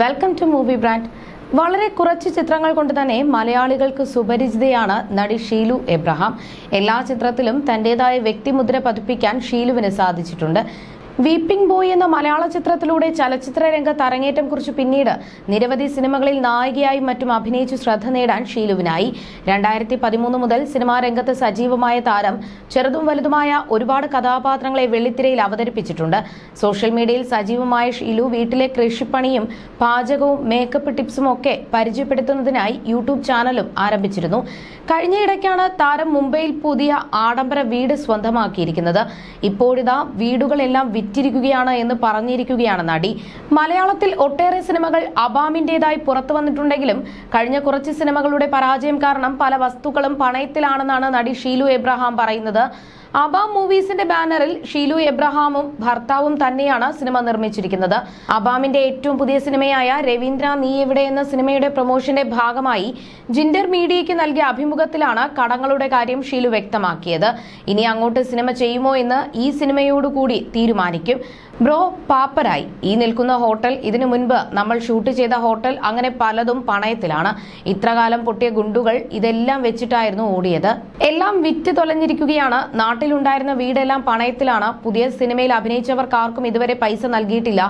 Welcome to movie brand വളരെ കുറച്ച് ചിത്രങ്ങൾ കൊണ്ട് തന്നെ മലയാളികൾക്ക് സുപരിചിതയാണ് നടി ഷീലു എബ്രഹാം. എല്ലാ ചിത്രത്തിലും തന്റേതായ വ്യക്തിമുദ്ര പതിപ്പിക്കാൻ ഷീലുവിന് സാധിച്ചിട്ടുണ്ട്. വീപ്പിംഗ് ബോയ് എന്ന മലയാള ചിത്രത്തിലൂടെ ചലച്ചിത്ര രംഗത്ത് അരങ്ങേറ്റം കുറിച്ച് പിന്നീട് നിരവധി സിനിമകളിൽ നായികയായി മറ്റും അഭിനയിച്ച് ശ്രദ്ധ നേടാൻ ഷീലുവിനായി. രണ്ടായിരത്തി പതിമൂന്ന് മുതൽ സിനിമാ രംഗത്ത് സജീവമായ താരം ചെറുതും വലുതുമായ ഒരുപാട് കഥാപാത്രങ്ങളെ വെള്ളിത്തിരയിൽ അവതരിപ്പിച്ചിട്ടുണ്ട്. സോഷ്യൽ മീഡിയയിൽ സജീവമായ ഷീലു വീട്ടിലെ കൃഷിപ്പണിയും പാചകവും മേക്കപ്പ് ടിപ്സും ഒക്കെ പരിചയപ്പെടുത്തുന്നതിനായി യൂട്യൂബ് ചാനലും ആരംഭിച്ചിരുന്നു. കഴിഞ്ഞയിടയ്ക്കാണ് താരം മുംബൈയിൽ പുതിയ ആഡംബര വീട് സ്വന്തമാക്കിയിരിക്കുന്നത്. ഇപ്പോഴിതാ വീടുകളെല്ലാം വിറ്റിരിക്കുകയാണ് എന്ന് പറഞ്ഞിരിക്കുകയാണ് നടി. മലയാളത്തിൽ ഒട്ടേറെ സിനിമകൾ അബാമിന്റേതായി പുറത്തു വന്നിട്ടുണ്ടെങ്കിലും കഴിഞ്ഞ കുറച്ച് സിനിമകളുടെ പരാജയം കാരണം പല വസ്തുക്കളും പണയത്തിലാണെന്നാണ് നടി ഷീലു എബ്രഹാം പറയുന്നത്. അബാം മൂവീസിന്റെ ബാനറിൽ ഷീലു എബ്രഹാമും ഭർത്താവും തന്നെയാണ് സിനിമ നിർമ്മിച്ചിരിക്കുന്നത്. അബാമിന്റെ ഏറ്റവും പുതിയ സിനിമയായ രവീന്ദ്ര നീ എവിടെ എന്ന സിനിമയുടെ പ്രൊമോഷന്റെ ഭാഗമായി ജിൻഡർ മീഡിയയ്ക്ക് നൽകിയ അഭിമുഖത്തിലാണ് കടങ്ങളുടെ കാര്യം ഷീലു വ്യക്തമാക്കിയത്. ഇനി അങ്ങോട്ട് സിനിമ ചെയ്യുമോ എന്ന് ഈ സിനിമയോടുകൂടി തീരുമാനിക്കും. ബ്രോ പാപ്പരായി. ഈ നിൽക്കുന്ന ഹോട്ടൽ ഇതിനു മുൻപ് നമ്മൾ ഷൂട്ട് ചെയ്ത ഹോട്ടൽ അങ്ങനെ പലതും പണയത്തിലാണ്. ഇത്രകാലം പൊട്ടിയ ഗുണ്ടുകൾ ഇതെല്ലാം വെച്ചിട്ടായിരുന്നു ഓടിയത്. എല്ലാം വിറ്റ് തൊലഞ്ഞിരിക്കുകയാണ്. നാട്ടിലുണ്ടായിരുന്ന വീടെല്ലാം പണയത്തിലാണ്. പുതിയ സിനിമയിൽ അഭിനയിച്ചവർക്കാർക്കും ഇതുവരെ പൈസ നൽകിയിട്ടില്ല.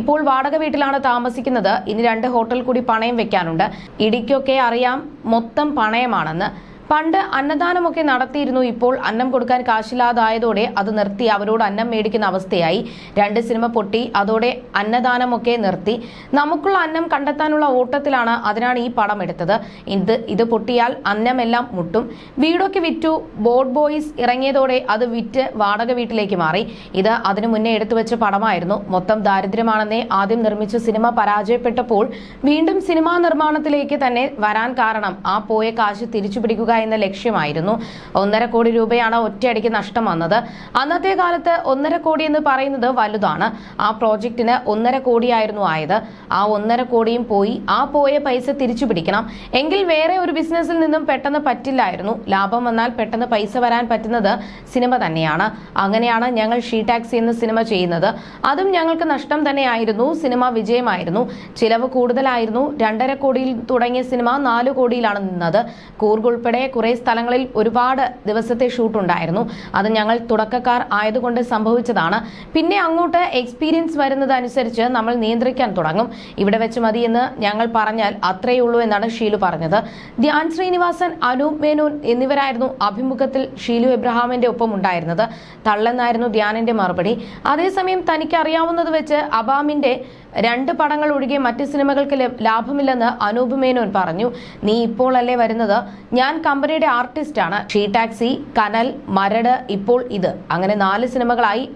ഇപ്പോൾ വാടക വീട്ടിലാണ് താമസിക്കുന്നത്. ഇനി രണ്ട് ഹോട്ടൽ കൂടി പണയം വെക്കാനുണ്ട്. ഇടിക്കൊക്കെ അറിയാം. മൊത്തം പണയമാണെന്ന്. പണ്ട് അന്നദാനമൊക്കെ നടത്തിയിരുന്നു. ഇപ്പോൾ അന്നം കൊടുക്കാൻ കാശില്ലാതായതോടെ അത് നിർത്തി. അവരോട് അന്നം മേടിക്കുന്ന അവസ്ഥയായി. രണ്ട് സിനിമ പൊട്ടി. അതോടെ അന്നദാനമൊക്കെ നിർത്തി. നമുക്കുള്ള അന്നം കണ്ടെത്താനുള്ള ഓട്ടത്തിലാണ് അതിനാണ് ഈ പടം എടുത്തത്. ഇത് ഇത് പൊട്ടിയാൽ അന്നമെല്ലാം മുട്ടും. വീടൊക്കെ വിറ്റു. ബോർഡ് ബോയ്സ് ഇറങ്ങിയതോടെ അത് വിറ്റ് വാടക വീട്ടിലേക്ക് മാറി. ഇത് അതിനു മുന്നേ എടുത്തു വെച്ച പടമായിരുന്നു. മൊത്തം ദാരിദ്ര്യമാണെന്നേ ആദ്യം നിർമ്മിച്ച സിനിമ പരാജയപ്പെട്ടപ്പോൾ വീണ്ടും സിനിമാ നിർമ്മാണത്തിലേക്ക് തന്നെ വരാൻ കാരണം ആ പോയ കാശ് തിരിച്ചു പിടിക്കുക എന്ന ലക്ഷ്യമായിരുന്നു. ഒന്നര കോടി രൂപയാണ് ഒറ്റയടിക്ക് നഷ്ടം വന്നത്. അന്നത്തെ കാലത്ത് ഒന്നര കോടി എന്ന് പറയുന്നത് വലുതാണ്. ആ പ്രോജക്റ്റിന് ഒന്നര കോടിയായിരുന്നു ആയത്. ആ ഒന്നര കോടിയും പോയി. ആ പോയ പൈസ തിരിച്ചു പിടിക്കണം. എങ്കിൽ വേറെ ഒരു ബിസിനസ്സിൽ നിന്നും പെട്ടെന്ന് പറ്റില്ലായിരുന്നു. ലാഭം വന്നാൽ പെട്ടെന്ന് പൈസ വരാൻ പറ്റുന്നത് സിനിമ തന്നെയാണ്. അങ്ങനെയാണ് ഞങ്ങൾ ഷീ ടാക്സി എന്ന സിനിമ ചെയ്യുന്നത്. അതും ഞങ്ങൾക്ക് നഷ്ടം തന്നെയായിരുന്നു. സിനിമ വിജയമായിരുന്നു. ചിലവ് കൂടുതലായിരുന്നു. രണ്ടര കോടിയിൽ തുടങ്ങിയ സിനിമ നാല് കോടിയിലാണ് നിന്നത്. കൂർഗ് ഉൾപ്പെടെ കുറെ സ്ഥലങ്ങളിൽ ഒരുപാട് ദിവസത്തെ ഷൂട്ട് ഉണ്ടായിരുന്നു. അത് ഞങ്ങൾ തുടക്കക്കാർ ആയതുകൊണ്ട് സംഭവിച്ചതാണ്. പിന്നെ അങ്ങോട്ട് എക്സ്പീരിയൻസ് വരുന്നത് അനുസരിച്ച് നമ്മൾ നിയന്ത്രിക്കാൻ തുടങ്ങും. ഇവിടെ വെച്ച് മതി എന്ന് ഞങ്ങൾ പറഞ്ഞാൽ അത്രയേ ഉള്ളൂ എന്നാണ് ഷീലു പറഞ്ഞത്. ധ്യാൻ ശ്രീനിവാസൻ അനൂപ് മേനോൻ എന്നിവരായിരുന്നു അഭിമുഖത്തിൽ ഷീലു എബ്രഹാമിന്റെ ഒപ്പം ഉണ്ടായിരുന്നത്. തള്ളെന്നായിരുന്നു ധ്യാനിന്റെ മറുപടി. അതേസമയം തനിക്ക് അറിയാവുന്നത് വെച്ച് അബാമിന്റെ രണ്ട് പടങ്ങൾ ഒഴികെ മറ്റ് സിനിമകൾക്ക് ലാഭമില്ലെന്ന് അനൂപ് മേനോൻ പറഞ്ഞു. നീ ഇപ്പോൾ അല്ലേ വരുന്നത്? ഞാൻ കമ്പനിയുടെ ആർട്ടിസ്റ്റാണ്. ഷീ ടാക്സി കനൽ മരട് ഇപ്പോൾ ഇത്. അങ്ങനെ നാല് സിനിമകളായി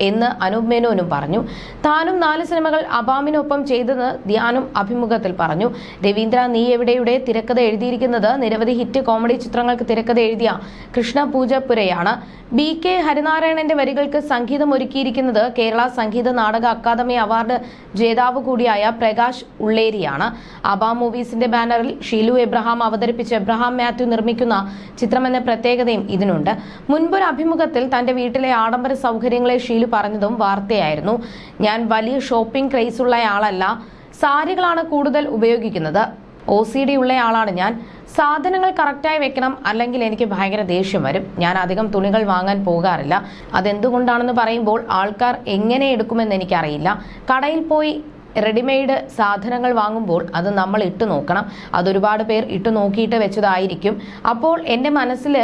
എന്ന് അനൂപ് മേനോനും പറഞ്ഞു. താനും നാല് സിനിമകൾ അബാമിനൊപ്പം ചെയ്തെന്ന് ധ്യാനും അഭിമുഖത്തിൽ പറഞ്ഞു. രവീന്ദ്ര നീ എവിടെയുടെ തിരക്കഥ എഴുതിയിരിക്കുന്നത്? നിരവധി ഹിറ്റ് കോമഡി ചിത്രങ്ങൾക്ക് തിരക്കഥ എഴുതിയ കൃഷ്ണ പൂജപ്പുരയാണ്. ബി കെ ഹരിനാരായണന്റെ വരികൾക്ക് സംഗീതം ഒരുക്കിയിരിക്കുന്നത് കേരള സംഗീത നാടക അക്കാദമി അവാർഡ് ജേതാവ് കൂടിയായ പ്രകാശ് ഉള്ളേരിയാണ്. അബാം മൂവീസിന്റെ ബാനറിൽ ഷീലു എബ്രഹാം അവതരിപ്പിച്ച് എബ്രഹാം മാത്യു നിർമ്മിക്കുന്ന ചിത്രമെന്ന പ്രത്യേകതയും ഇതിനുണ്ട്. മുൻപൊരു അഭിമുഖത്തിൽ തന്റെ വീട്ടിലെ ആഡംബര സൗകര്യങ്ങളെ ഷീലു പറഞ്ഞതും വാർത്തയായിരുന്നു. ഞാൻ വലിയ ഷോപ്പിംഗ് ക്രേസ് ഉള്ള ആളല്ല. സാരികളാണ് കൂടുതൽ ഉപയോഗിക്കുന്നത്. ഒ സി ഡി ഉള്ള ആളാണ് ഞാൻ. സാധനങ്ങൾ കറക്റ്റായി വെക്കണം അല്ലെങ്കിൽ എനിക്ക് ഭയങ്കര ദേഷ്യം വരും. ഞാൻ അധികം തുണികൾ വാങ്ങാൻ പോകാറില്ല. അതെന്തുകൊണ്ടാണെന്ന് പറയുമ്പോൾ ആൾക്കാർ എങ്ങനെ എടുക്കുമെന്ന് എനിക്കറിയില്ല. കടയിൽ പോയി റെഡിമെയ്ഡ് സാധനങ്ങൾ വാങ്ങുമ്പോൾ അത് നമ്മൾ ഇട്ട് നോക്കണം. അതൊരുപാട് പേർ ഇട്ട് നോക്കിയിട്ട് വെച്ചതായിരിക്കും. അപ്പോൾ എന്റെ മനസ്സിൽ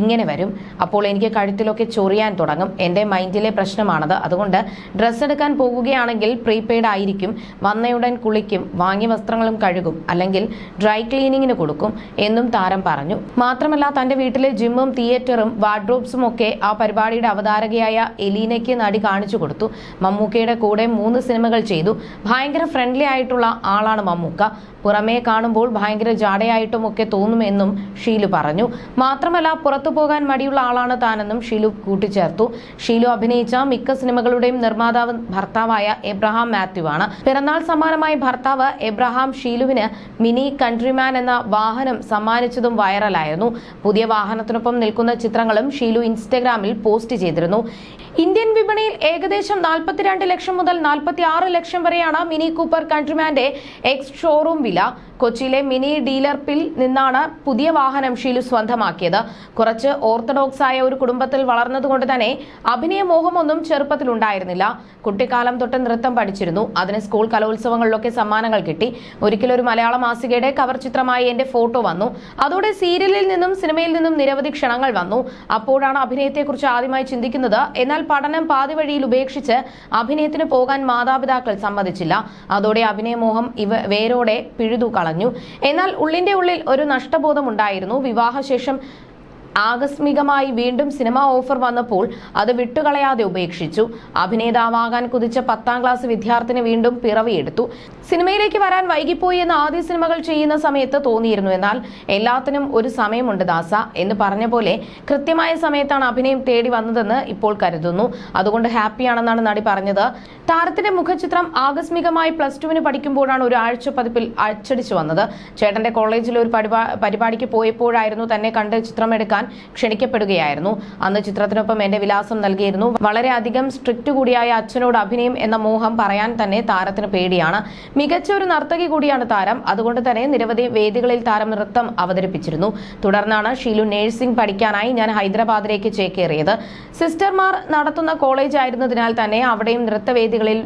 ഇങ്ങനെ വരും. അപ്പോൾ എനിക്ക് കഴുത്തിലൊക്കെ ചൊറിയാൻ തുടങ്ങും. എന്റെ മൈൻഡിലെ പ്രശ്നമാണത്. അതുകൊണ്ട് ഡ്രസ്സ് എടുക്കാൻ പോകുകയാണെങ്കിൽ പ്രീപെയ്ഡ് ആയിരിക്കും. വന്നയുടൻ കുളിക്കും. വാങ്ങിയ വസ്ത്രങ്ങളും കഴുകും. അല്ലെങ്കിൽ ഡ്രൈ ക്ലീനിങ്ങിന് കൊടുക്കും എന്നും താരം പറഞ്ഞു. മാത്രമല്ല തന്റെ വീട്ടിലെ ജിമ്മും തിയേറ്ററും വാർഡ്രോബ്സും ഒക്കെ ആ പരിപാടിയുടെ അവതാരകയായ എലീനയ്ക്ക് നടി കാണിച്ചു കൊടുത്തു. മമ്മൂക്കയുടെ കൂടെ മൂന്ന് സിനിമകൾ ചെയ്തു. ഭയങ്കര ഫ്രണ്ട്ലി ആയിട്ടുള്ള ആളാണ് മമ്മൂക്ക. പുറമേ കാണുമ്പോൾ ഭയങ്കര ജാടയായിട്ടും ഒക്കെ തോന്നുമെന്നും ഷീലു പറഞ്ഞു. മാത്രമല്ല പുറത്ത് പുറത്തു പോകാൻ മടിയുള്ള ആളാണ് താനെന്നും ഷീലു കൂട്ടിച്ചേർത്തു. ഷീലു അഭിനയിച്ച മിക്ക സിനിമകളുടെയും നിർമ്മാതാവ് ഭർത്താവായ എബ്രഹാം മാത്യു ആണ് പിറന്നാൾ സമ്മാനമായി ഭർത്താവ് എബ്രഹാം ഷീലുവിന് മിനി കൺട്രിമാൻ എന്ന വാഹനം സമ്മാനിച്ചതും വൈറലായിരുന്നു. പുതിയ വാഹനത്തിനൊപ്പം നിൽക്കുന്ന ചിത്രങ്ങളും ഷീലു ഇൻസ്റ്റഗ്രാമിൽ പോസ്റ്റ് ചെയ്തിരുന്നു. ഇന്ത്യൻ വിപണിയിൽ ഏകദേശം നാൽപ്പത്തിരണ്ട് ലക്ഷം മുതൽ നാൽപ്പത്തി ലക്ഷം വരെയാണ് മിനി കൂപ്പർ കൺട്രിമാന്റെ എക്സ് ഷോറൂം വില. കൊച്ചിയിലെ മിനി ഡീലർപ്പിൽ നിന്നാണ് പുതിയ വാഹനം ഷീലു സ്വന്തമാക്കിയത്. കുറച്ച് ഓർത്തഡോക്സ് ആയ ഒരു കുടുംബത്തിൽ വളർന്നതുകൊണ്ട് തന്നെ അഭിനയ മോഹമൊന്നും ചെറുപ്പത്തിലുണ്ടായിരുന്നില്ല കുട്ടിക്കാലം തൊട്ട് നൃത്തം പഠിച്ചിരുന്നു. അതിന് സ്കൂൾ കലോത്സവങ്ങളിലൊക്കെ സമ്മാനങ്ങൾ കിട്ടി. ഒരിക്കലൊരു മലയാള മാസികയുടെ കവർ ചിത്രമായി എന്റെ ഫോട്ടോ വന്നു. അതോടെ സീരിയലിൽ നിന്നും സിനിമയിൽ നിന്നും നിരവധി ക്ഷണങ്ങൾ വന്നു. അപ്പോഴാണ് അഭിനയത്തെക്കുറിച്ച് ആദ്യമായി ചിന്തിക്കുന്നത്. എന്നാൽ പഠനം പാതി വഴിയിൽ ഉപേക്ഷിച്ച് അഭിനയത്തിന് പോകാൻ മാതാപിതാക്കൾ സമ്മതിച്ചില്ല. അതോടെ അഭിനയമോഹം ഇവ വേരോടെ പിഴുതു കളഞ്ഞു. എന്നാൽ ഉള്ളിന്റെ ഉള്ളിൽ ഒരു നഷ്ടബോധം ഉണ്ടായിരുന്നു വിവാഹശേഷം ആകസ്മികമായി വീണ്ടും സിനിമ ഓഫർ വന്നപ്പോൾ അത് വിട്ടുകളയാതെ ഉപേക്ഷിച്ചു. അഭിനേതാവാകാൻ കുതിച്ച പത്താം ക്ലാസ് വിദ്യാർത്ഥിനി വീണ്ടും പിറവിയെടുത്തു. സിനിമയിലേക്ക് വരാൻ വൈകിപ്പോയി എന്ന് ആദ്യ സിനിമകൾ ചെയ്യുന്ന സമയത്ത് തോന്നിയിരുന്നു. എന്നാൽ എല്ലാത്തിനും ഒരു സമയമുണ്ട് ദാസ എന്ന് പറഞ്ഞ പോലെ കൃത്യമായ സമയത്താണ് അഭിനയം തേടി വന്നതെന്ന് ഇപ്പോൾ കരുതുന്നു. അതുകൊണ്ട് ഹാപ്പിയാണെന്നാണ് നടി പറഞ്ഞത്. താരത്തിന്റെ മുഖചിത്രം ആകസ്മികമായി പ്ലസ് ടുവിന് പഠിക്കുമ്പോഴാണ് ഒരു ആഴ്ച പതിപ്പിൽ അച്ചടിച്ചു വന്നത്. ചേട്ടന്റെ കോളേജിൽ ഒരു പരിപാടിക്ക് പോയപ്പോഴായിരുന്നു തന്നെ കണ്ട് ചിത്രമെടുക്കാൻ ക്ഷണിക്കപ്പെടുകയായിരുന്നു. അന്ന് ചിത്രത്തിനൊപ്പം എന്റെ വിലാസം നൽകിയിരുന്നു. വളരെയധികം സ്ട്രിക്റ്റ് കൂടിയായ അച്ഛനോട് അഭിനയം എന്ന മോഹം പറയാൻ തന്നെ താരത്തിന് പേടിയാണ്. മികച്ച ഒരു നർത്തകി കൂടിയാണ് താരം. അതുകൊണ്ട് തന്നെ നിരവധി വേദികളിൽ താരം നൃത്തം അവതരിപ്പിച്ചിരുന്നു. തുടർന്നാണ് ഷീലു നഴ്സിംഗ് പഠിക്കാനായി ഞാൻ ഹൈദരാബാദിലേക്ക് ചേക്കേറിയത്. സിസ്റ്റർമാർ നടത്തുന്ന കോളേജ് ആയിരുന്നതിനാൽ തന്നെ അവിടെയും നൃത്തവേദികളിൽ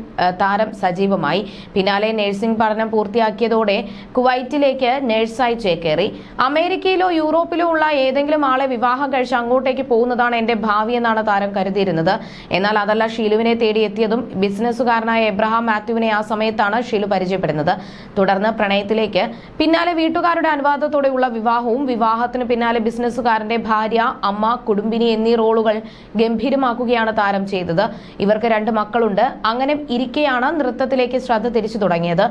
താരം സജീവമായി. പിന്നാലെ നഴ്സിംഗ് പഠനം പൂർത്തിയാക്കിയതോടെ കുവൈറ്റിലേക്ക് നേഴ്സായി ചേക്കേറി. അമേരിക്കയിലോ യൂറോപ്പിലോ ഉള്ള ഏതെങ്കിലും ആളെ വിവാഹം കഴിച്ച് അങ്ങോട്ടേക്ക് പോകുന്നതാണ് എന്റെ ഭാവി എന്നാണ് താരം കരുതിയിരുന്നത്. എന്നാൽ അതല്ല ഷീലുവിനെ തേടി എത്തിയതും ബിസിനസ്സുകാരനായ എബ്രഹാം മാത്യുവിനെ ആ സമയത്താണ് ഷീലു പരിചയപ്പെടുന്നത്. തുടർന്ന് പ്രണയത്തിലേക്ക്. പിന്നാലെ വീട്ടുകാരുടെ അനുവാദത്തോടെയുള്ള വിവാഹവും വിവാഹത്തിന് പിന്നാലെ ബിസിനസ്സുകാരന്റെ ഭാര്യ അമ്മ കുടുംബിനി എന്നീ റോളുകൾ ഗംഭീരമാക്കുകയാണ് താരം ചെയ്തത്. ഇവർക്ക് രണ്ട് മക്കളുണ്ട്. അങ്ങനെ ഇരിക്കെയാണ് നൃത്തത്തിലേക്ക് ശ്രദ്ധ തിരിച്ചു തുടങ്ങിയത്.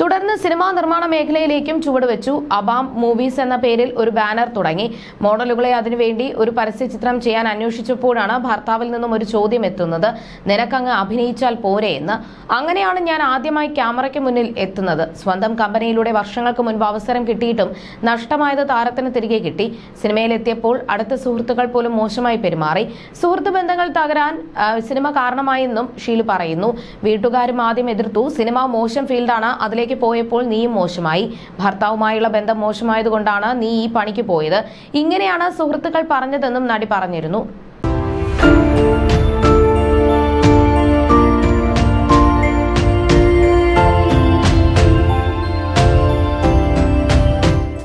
തുടർന്ന് സിനിമാ നിർമ്മാണ മേഖലയിലേക്കും ചുവടുവെച്ചു. അബാം മൂവീസ് എന്ന പേരിൽ ഒരു ബാനർ തുടങ്ങി. മോഡലുകളെ അതിനുവേണ്ടി ഒരു പരസ്യചിത്രം ചെയ്യാൻ അന്വേഷിച്ചപ്പോഴാണ് ഭർത്താവിൽ നിന്നും ഒരു ചോദ്യം എത്തുന്നത്. നിനക്കങ്ങ് അഭിനയിച്ചാൽ പോരെ എന്ന്. അങ്ങനെയാണ് ഞാൻ ആദ്യമായി ക്യാമറയ്ക്ക് മുന്നിൽ എത്തുന്നത്. സ്വന്തം കമ്പനിയിലൂടെ വർഷങ്ങൾക്ക് മുൻപ് അവസരം കിട്ടിയിട്ടും നഷ്ടമായത് താരത്തിന് തിരികെ കിട്ടി. സിനിമയിലെത്തിയപ്പോൾ അടുത്ത സുഹൃത്തുക്കൾ പോലും മോശമായി പെരുമാറി. സുഹൃത്ത് ബന്ധങ്ങൾ തകരാൻ സിനിമ കാരണമായെന്നും ഷീലു പറയുന്നു. വീട്ടുകാരും ആദ്യം എതിർത്തു. സിനിമ മോശം ഫീൽഡാണ്. അതിലേക്ക് പോയപ്പോൾ നീയും മോശമായി. ഭർത്താവുമായുള്ള ബന്ധം മോശമായതുകൊണ്ടാണ് നീ ഈ പണിക്ക് പോയത്. ഇങ്ങനെയാണ് സുഹൃത്തുക്കൾ പറഞ്ഞതെന്നും നടി പറഞ്ഞിരുന്നു.